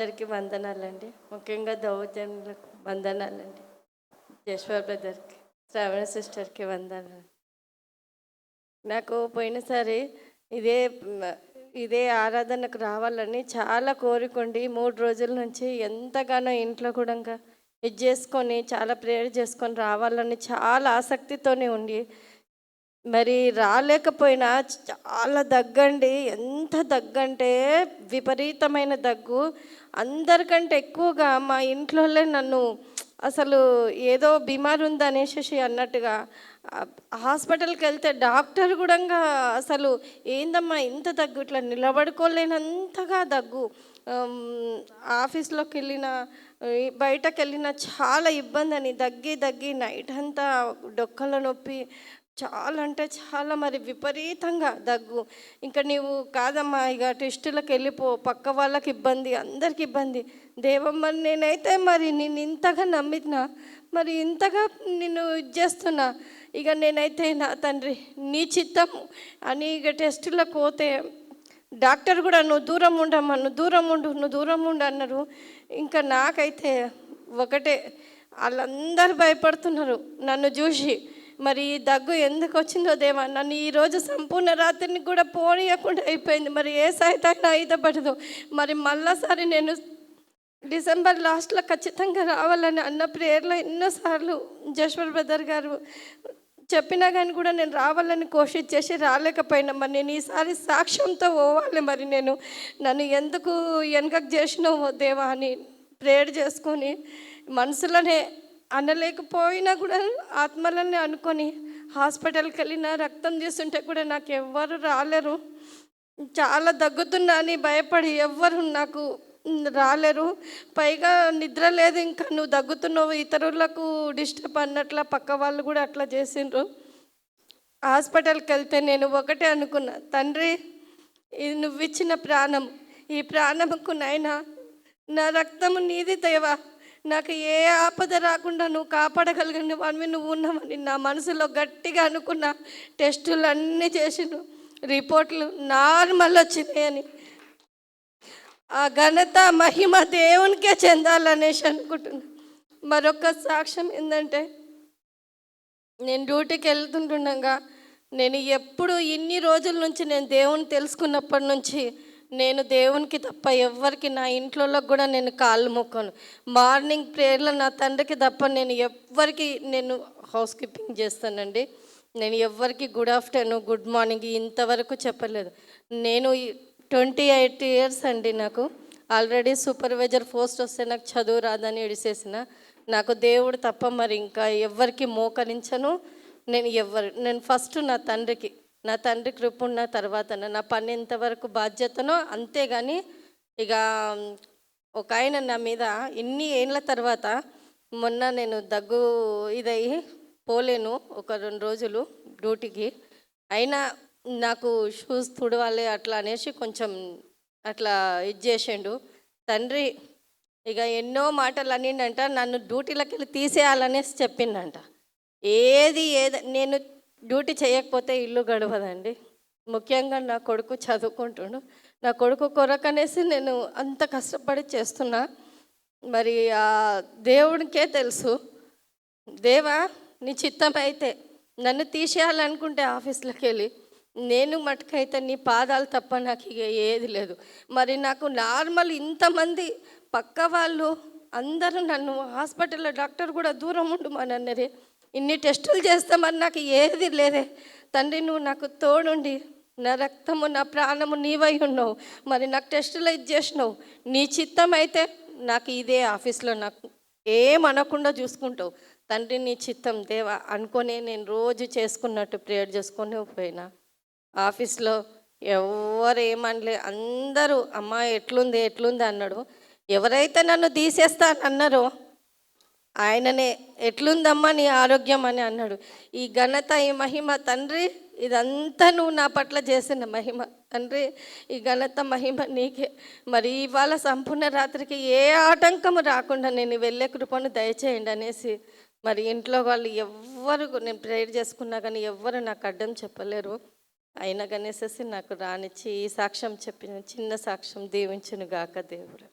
అందరికీ వందనాలండి. ముఖ్యంగా దౌర్జన్యులకు వందనాలండి. జశ్వర్ బ్రదర్కి శ్రావణ సిస్టర్కి వందనాలు. నాకు పోయినసారి ఇదే ఇదే ఆరాధనకు రావాలని చాలా కోరుకుండి మూడు రోజుల నుంచి ఎంతగానో ఇంట్లో కూడా ఇంకా ఇది చేసుకొని చాలా ప్రేయర్ చేసుకొని రావాలని చాలా ఆసక్తితోనే ఉండి మరి రాలేకపోయినా చాలా దగ్గండి. ఎంత దగ్గంటే విపరీతమైన దగ్గు. అందరికంటే ఎక్కువగా మా ఇంట్లోనే నన్ను అసలు ఏదో బీమారు ఉందనేసి అన్నట్టుగా హాస్పిటల్కి వెళ్తే డాక్టర్ కూడా అసలు ఏందమ్మా ఇంత దగ్గు ఇట్లా నిలబడుకోలేనంతగా దగ్గు. ఆఫీస్లోకి వెళ్ళిన బయటకు వెళ్ళిన చాలా ఇబ్బంది అని దగ్గి దగ్గి నైట్ అంతా డొక్కల నొప్పి చాలా అంటే చాలా మరి విపరీతంగా దగ్గు. ఇంకా నీవు కాదమ్మా ఇక టెస్టులకు వెళ్ళిపో పక్క వాళ్ళకి ఇబ్బంది అందరికి ఇబ్బంది. దేవమ్మ నేనైతే మరి నేను ఇంతగా నమ్మినా మరి ఇంతగా నిన్ను ఇది చేస్తున్నా ఇక నేనైతే నా తండ్రి నీ చిత్తం అని ఇక టెస్టులకు పోతే డాక్టర్ కూడా నువ్వు దూరం ఉండమ్మా నువ్వు దూరం ఉండు నువ్వు దూరం ఉండు అన్నారు. ఇంకా నాకైతే ఒకటే వాళ్ళందరూ భయపడుతున్నారు నన్ను చూసి. మరి దగ్గు ఎందుకు వచ్చిందో దేవా నన్ను ఈరోజు సంపూర్ణ రాత్రిని కూడా పోనీయకుండా అయిపోయింది. మరి ఏ సైతం ఐదపడదు మరి మళ్ళాసారి నేను డిసెంబర్ లాస్ట్లో ఖచ్చితంగా రావాలని అన్న ప్రేయర్లో ఎన్నోసార్లు జశ్వర్ బ్రదర్ గారు చెప్పినా కానీ కూడా నేను రావాలని కోషిష్ చేసి రాలేకపోయినా. మరి నేను ఈసారి సాక్ష్యంతో పోవాలి మరి నేను. నన్ను ఎందుకు వెనకకు చేసినావో దేవా అని ప్రేయర్ చేసుకొని మనసులోనే అనలేకపోయినా కూడా ఆత్మలని అనుకొని హాస్పిటల్కి వెళ్ళిన రక్తం తీస్తుంటే కూడా నాకు ఎవ్వరు రాలేరు. చాలా దగ్గుతున్నా అని భయపడి ఎవ్వరు నాకు రాలేరు. పైగా నిద్ర లేదు ఇంకా నువ్వు దగ్గుతున్నావు ఇతరులకు డిస్టర్బ్ అన్నట్ల పక్క వాళ్ళు కూడా అట్లా చేసిండ్రు. హాస్పిటల్కి వెళ్తే నేను ఒకటే అనుకున్నా తండ్రి ఇది నువ్వు ఇచ్చిన ప్రాణం ఈ ప్రాణముకు నాయనా నా రక్తము నీది దేవా నాకు ఏ ఆపద రాకుండా నువ్వు కాపాడగలిగిన వాడివి నువ్వు ఉన్నావని నా మనసులో గట్టిగా అనుకున్న టెస్టులు అన్నీ చేసిన రిపోర్ట్లు నార్మల్ వచ్చినాయని ఆ ఘనత మహిమ దేవునికే చెందాలనేసి అనుకుంటున్నా. మరొక సాక్ష్యం ఏంటంటే నేను డ్యూటీకి వెళ్తుంటుండగా నేను ఎప్పుడు ఇన్ని రోజుల నుంచి నేను దేవుని తెలుసుకున్నప్పటి నుంచి నేను దేవునికి తప్ప ఎవ్వరికి నా ఇంట్లో కూడా నేను కాళ్ళు మొక్కను. మార్నింగ్ ప్రేయర్లో నా తండ్రికి తప్ప నేను ఎవ్వరికి నేను హౌస్ కీపింగ్ చేస్తానండి. నేను ఎవ్వరికి గుడ్ ఆఫ్టర్నూన్ గుడ్ మార్నింగ్ ఇంతవరకు చెప్పలేదు. నేను ట్వంటీ ఎయిట్ ఇయర్స్ అండి నాకు. ఆల్రెడీ సూపర్వైజర్ పోస్ట్ వస్తే నాకు చదువు రాదని ఎడిసేసిన నాకు దేవుడు తప్ప మరి ఇంకా ఎవ్వరికి మోకరించను. నేను ఎవ్వరు నేను ఫస్ట్ నా తండ్రికి. నా తండ్రి కృప ఉన్న తర్వాత నా పని ఎంతవరకు బాధ్యతనో అంతేగాని ఇక ఒక ఆయన నా మీద ఇన్ని ఏళ్ళ తర్వాత మొన్న నేను దగ్గు ఇదయ్యి పోలేను ఒక రెండు రోజులు డ్యూటీకి. అయినా నాకు షూస్ తుడవాలి అట్లా అనేసి కొంచెం అట్లా ఇది చేసిండు. తండ్రి ఇక ఎన్నో మాటలు అనిండంట నన్ను డ్యూటీలోకి వెళ్ళి తీసేయాలనేసి చెప్పిండంట. ఏది ఏది నేను డ్యూటీ చేయకపోతే ఇల్లు గడవదండి. ముఖ్యంగా నా కొడుకు చదువుకుంటుండు. నా కొడుకు కొరకనేసి నేను అంత కష్టపడి చేస్తున్నా. మరి ఆ దేవుడికే తెలుసు. దేవా నీ చిత్తం అయితే నన్ను తీసేయాలనుకుంటే ఆఫీస్లోకి వెళ్ళి నేను మటుకైతే నీ పాదాలు తప్ప నాకు ఇక ఏది లేదు. మరి నాకు నార్మల్ ఇంతమంది పక్క వాళ్ళు అందరూ నన్ను హాస్పిటల్లో డాక్టర్ కూడా దూరం ఉండు మా నన్నరే. ఇన్ని టెస్టులు చేస్తామని నాకు ఏది లేదే. తండ్రి నువ్వు నాకు తోడుండి. నా రక్తము నా ప్రాణము నీవై ఉన్నావు. మరి నాకు టెస్టులు ఇది చేసినావు. నీ చిత్తం అయితే నాకు ఇదే ఆఫీస్లో నాకు ఏమనకుండా చూసుకుంటావు. తండ్రి నీ చిత్తం దేవా అనుకొని నేను రోజు చేసుకున్నట్టు ప్రేయర్ చేసుకొని పోయినా. ఆఫీస్లో ఎవరు ఏమనలే. అందరూ అమ్మ ఎట్లుంది ఎట్లుంది అన్నాడు. ఎవరైతే నన్ను తీసేస్తానన్నారో ఆయననే ఎట్లుందమ్మా నీ ఆరోగ్యం అని అన్నాడు. ఈ ఘనత ఈ మహిమ తండ్రి ఇదంతా నువ్వు నా పట్ల చేసిన మహిమ. తండ్రి ఈ ఘనత మహిమ నీకే. మరి ఇవాళ సంపూర్ణ రాత్రికి ఏ ఆటంకము రాకుండా నేను వెళ్ళే కృపను దయచేయండి అనేసి మరి ఇంట్లో వాళ్ళు ఎవ్వరు నేను ప్రేయర్ చేసుకున్నా కానీ ఎవ్వరు నాకు అడ్డం చెప్పలేరు. అయినా కనేసేసి నాకు రానిచ్చి ఈ సాక్ష్యం చెప్పిన చిన్న సాక్ష్యం దీవించును గాక దేవుడు.